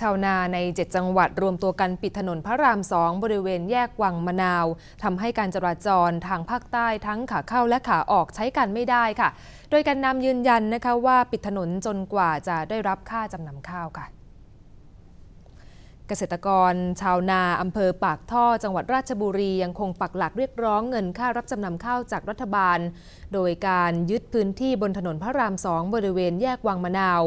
ชาวนาใน 7 จังหวัดรวมตัวกันปิดถนนพระรามสองบริเวณแยกวังมะนาวทำให้การจราจรทางภาคใต้ทั้งขาเข้าและขาออกใช้กันไม่ได้ค่ะ โดยการนำยืนยันนะคะว่าปิดถนนจนกว่าจะได้รับค่าจำนำข้าวค่ะเกษตรกรชาวนาอำเภอปากท่อ จังหวัดราชบุรียังคงปักหลักเรียกร้องเงินค่ารับจำนำข้าวจากรัฐบาล โดยการยึดพื้นที่บนถนนพระรามสองบริเวณแยกวังมะนาว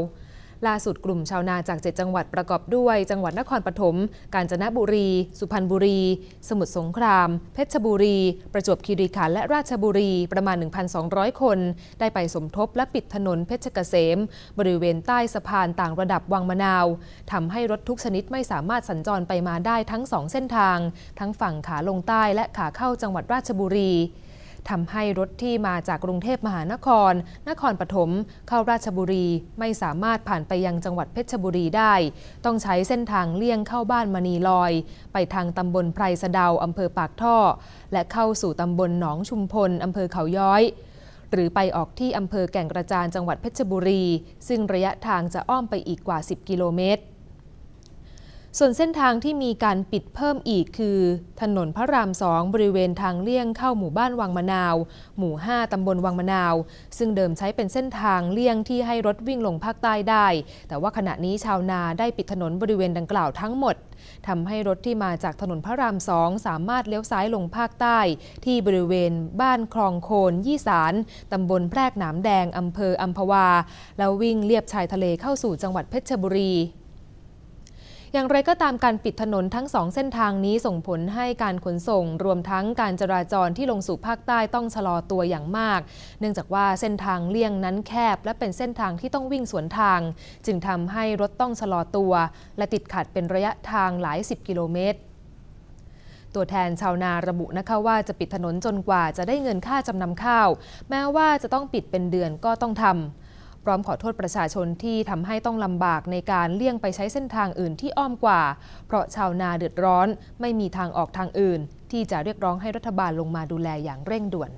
ล่าสุดกลุ่มชาวนาจาก 7 จังหวัดประกอบด้วย จังหวัดนครปฐม กาญจนบุรี สุพรรณบุรี สมุทรสงคราม เพชรบุรี ประจวบคีรีขันธ์และราชบุรีประมาณ 1,200 คน ได้ไปสมทบและปิดถนนเพชรเกษม บริเวณใต้สะพานต่างระดับวังมะนาวทำให้รถทุกชนิดไม่สามารถสัญจรไปมาได้ทั้งสองเส้นทาง ทั้งฝั่งขาลงใต้และขาเข้าจังหวัดราชบุรี ทำให้รถที่มาจากกรุงเทพมหานคร นครปฐมเข้าราชบุรีไม่สามารถผ่านไปยังจังหวัดเพชรบุรีได้ ต้องใช้เส้นทางเลี่ยงเข้าบ้านมณีลอย ไปทางตำบลไพรสะเดาอำเภอปากท่อ และเข้าสู่ตำบลหนองชุมพลอำเภอเขาย้อยหรือไปออกที่อำเภอแก่งกระจานจังหวัดเพชรบุรี ซึ่งระยะทางจะอ้อมไปอีกกว่า 10 กิโลเมตร ส่วนเส้นทางที่มีการปิดเพิ่มอีกคือ ถนนพระรามสองบริเวณทางเลี่ยงเข้าหมู่บ้านวังมะนาว หมู่ 5 ตำบลวังมะนาว ซึ่งเดิมใช้เป็นเส้นทางเลี่ยงที่ให้รถวิ่งลงภาคใต้ได้ แต่ว่าขณะนี้ชาวนาได้ปิดถนนบริเวณดังกล่าวทั้งหมดทำให้รถที่มาจากถนนพระรามสองสามารถเลี้ยวซ้ายลงภาคใต้ ที่บริเวณบ้านคลองโคนยี่สารตำบลแพรกหนามแดงอำเภออัมพวา แล้ววิ่งเลียบชายทะเลเข้าสู่จังหวัดเพชรบุรี อย่างไรก็ตามการปิดถนนทั้งสองเส้นทางนี้ส่งผลให้การขนส่ง รวมทั้งการจราจรที่ลงสู่ภาคใต้ต้องชะลอตัวอย่างมาก เนื่องจากว่าเส้นทางเลี่ยงนั้นแคบ และเป็นเส้นทางที่ต้องวิ่งสวนทาง จึงทำให้รถต้องชะลอตัว และติดขัดเป็นระยะทางหลายสิบกิโลเมตรตัวแทนชาวนาระบุนะคะว่าจะปิดถนนจนกว่าจะได้เงินค่าจำนำข้าว แม้ว่าจะต้องปิดเป็นเดือนก็ต้องทำ พร้อมขอโทษประชาชนที่ทำให้ต้องลำบากในการเลี่ยงไปใช้เส้นทางอื่นที่อ้อมกว่า เพราะชาวนาเดือดร้อน ไม่มีทางออกทางอื่น ที่จะเรียกร้องให้รัฐบาลลงมาดูแลอย่างเร่งด่วน